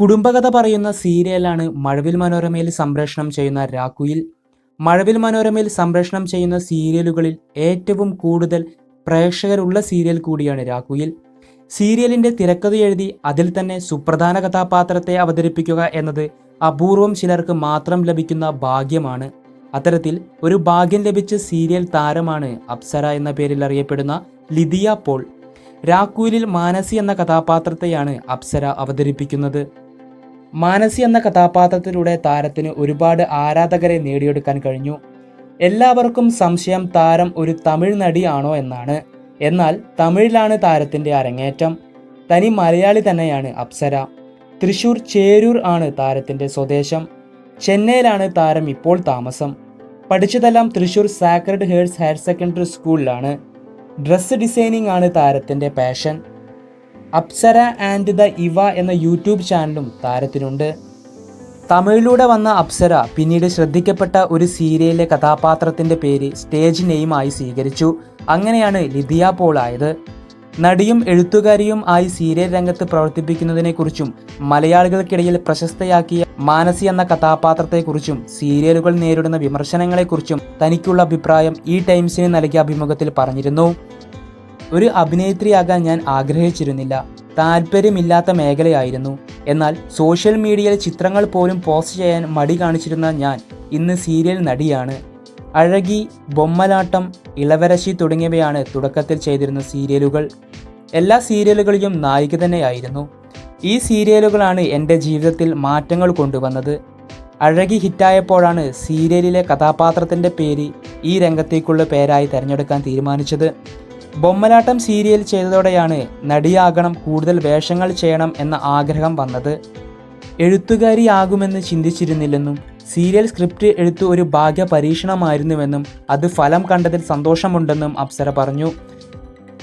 കുടുംബകഥ പറയുന്ന സീരിയലാണ് മഴവിൽ മനോരമയിൽ സംപ്രേഷണം ചെയ്യുന്ന രാക്കുയിൽ മഴവിൽ മനോരമയിൽ സംപ്രേഷണം ചെയ്യുന്ന സീരിയലുകളിൽ ഏറ്റവും കൂടുതൽ പ്രേക്ഷകരുള്ള സീരിയൽ കൂടിയാണ് രാക്കുയിൽ സീരിയലിന്റെ തിരക്കഥ എഴുതി അതിൽ തന്നെ സുപ്രധാന കഥാപാത്രത്തെ അവതരിപ്പിക്കുക എന്നത് അപൂർവം ചിലർക്ക് മാത്രം ലഭിക്കുന്ന ഭാഗ്യമാണ്. അത്തരത്തിൽ ഒരു ഭാഗ്യം ലഭിച്ച സീരിയൽ താരമാണ് അപ്സര എന്ന പേരിൽ അറിയപ്പെടുന്ന ലിദിയ പോൾ. രാക്കുയിലിൽ മാനസി എന്ന കഥാപാത്രത്തെയാണ് അപ്സര അവതരിപ്പിക്കുന്നത്. മാനസി എന്ന കഥാപാത്രത്തിലൂടെ താരത്തിന് ഒരുപാട് ആരാധകരെ നേടിയെടുക്കാൻ കഴിഞ്ഞു. എല്ലാവർക്കും സംശയം താരം ഒരു തമിഴ് നടിയാണോ എന്നാണ്. എന്നാൽ തമിഴിലാണ് താരത്തിന്റെ അരങ്ങേറ്റം. തനി മലയാളി തന്നെയാണ് അപ്സര. തൃശൂർ ചേരൂർ ആണ് താരത്തിന്റെ സ്വദേശം. ചെന്നൈയിലാണ് താരം ഇപ്പോൾ താമസം. പഠിച്ചതെല്ലാം Thrissur sacred hearts higher secondary സ്കൂളിലാണ്. ഡ്രസ്സ് ഡിസൈനിങ് ആണ് താരത്തിന്റെ പാഷൻ. അപ്സര ആൻഡ് ദ ഇവ എന്ന യൂട്യൂബ് ചാനലും താരത്തിനുണ്ട്. തമിഴിലൂടെ വന്ന അപ്സര പിന്നീട് ശ്രദ്ധിക്കപ്പെട്ട ഒരു സീരിയലിലെ കഥാപാത്രത്തിന്റെ പേര് സ്റ്റേജ് നെയിമായി സ്വീകരിച്ചു. അങ്ങനെയാണ് ലിതിയ പോൾ ആയത്. നടിയും എഴുത്തുകാരിയും ആയി സീരിയൽ രംഗത്ത് പ്രവർത്തിപ്പിക്കുന്നതിനെക്കുറിച്ചും മലയാളികൾക്കിടയിൽ പ്രശസ്തയാക്കിയ മാനസി എന്ന കഥാപാത്രത്തെക്കുറിച്ചും സീരിയലുകൾ നേരിടുന്ന വിമർശനങ്ങളെക്കുറിച്ചും തനിക്കുള്ള അഭിപ്രായം ഈ ടൈംസിന് നൽകിയ അഭിമുഖത്തിൽ പറഞ്ഞിരുന്നു. ഒരു അഭിനേത്രിയാകാൻ ഞാൻ ആഗ്രഹിച്ചിരുന്നില്ല. താല്പര്യമില്ലാത്ത മേഖലയായിരുന്നു. എന്നാൽ സോഷ്യൽ മീഡിയയിൽ ചിത്രങ്ങൾ പോലും പോസ്റ്റ് ചെയ്യാൻ മടി കാണിച്ചിരുന്ന ഞാൻ ഇന്ന് സീരിയൽ നടിയാണ്. അഴകി ബൊമ്മലാട്ടം ഇളവരശി തുടങ്ങിയവയാണ് തുടക്കത്തിൽ ചെയ്തിരുന്ന സീരിയലുകൾ. എല്ലാ സീരിയലുകളിലും നായിക തന്നെയായിരുന്നു. ഈ സീരിയലുകളാണ് എന്റെ ജീവിതത്തിൽ മാറ്റങ്ങൾ കൊണ്ടുവന്നത്. അഴകി ഹിറ്റായപ്പോഴാണ് സീരിയലിലെ കഥാപാത്രത്തിന്റെ പേര് ഈ രംഗത്തേക്കുള്ള പേരായി തിരഞ്ഞെടുക്കാൻ തീരുമാനിച്ചത്. ബൊമ്മലാട്ടം സീരിയൽ ചെയ്തതോടെയാണ് നടിയാകണം കൂടുതൽ വേഷങ്ങൾ ചെയ്യണം എന്ന ആഗ്രഹം വന്നത്. എഴുത്തുകാരിയാകുമെന്ന് ചിന്തിച്ചിരുന്നില്ലെന്നും സീരിയൽ സ്ക്രിപ്റ്റ് എഴുത്തു ഒരു ഭാഗ്യ പരീക്ഷണമായിരുന്നുവെന്നും അത് ഫലം കണ്ടതിൽ സന്തോഷമുണ്ടെന്നും അപ്സര പറഞ്ഞു.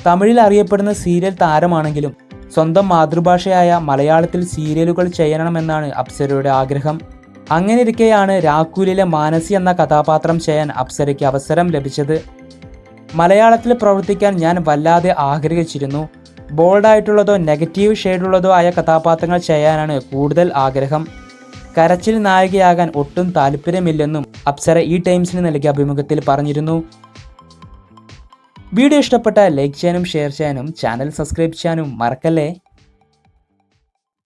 തമിഴിൽ അറിയപ്പെടുന്ന സീരിയൽ താരമാണെങ്കിലും സ്വന്തം മാതൃഭാഷയായ മലയാളത്തിൽ സീരിയലുകൾ ചെയ്യണമെന്നാണ് അപ്സരയുടെ ആഗ്രഹം. അങ്ങനെയിരിക്കെയാണ് രാക്കൂലിലെ മാനസി എന്ന കഥാപാത്രം ചെയ്യാൻ അപ്സരയ്ക്ക് അവസരം ലഭിച്ചത്. മലയാളത്തിൽ പ്രവർത്തിക്കാൻ ഞാൻ വല്ലാതെ ആഗ്രഹിച്ചിരുന്നു. ബോൾഡായിട്ടുള്ളതോ നെഗറ്റീവ് ഷെയ്ഡുള്ളതോ ആയ കഥാപാത്രങ്ങൾ ചെയ്യാനാണ് കൂടുതൽ ആഗ്രഹം. കരച്ചിൽ നായികയാകാൻ ഒട്ടും താല്പര്യമില്ലെന്നും അപ്സര ഈ ടൈംസിന് നൽകിയ അഭിമുഖത്തിൽ പറഞ്ഞിരുന്നു. വീഡിയോ ഇഷ്ടപ്പെട്ടാൽ ലൈക്ക് ചെയ്യാനും ഷെയർ ചെയ്യാനും ചാനൽ സബ്സ്ക്രൈബ് ചെയ്യാനും മറക്കല്ലേ?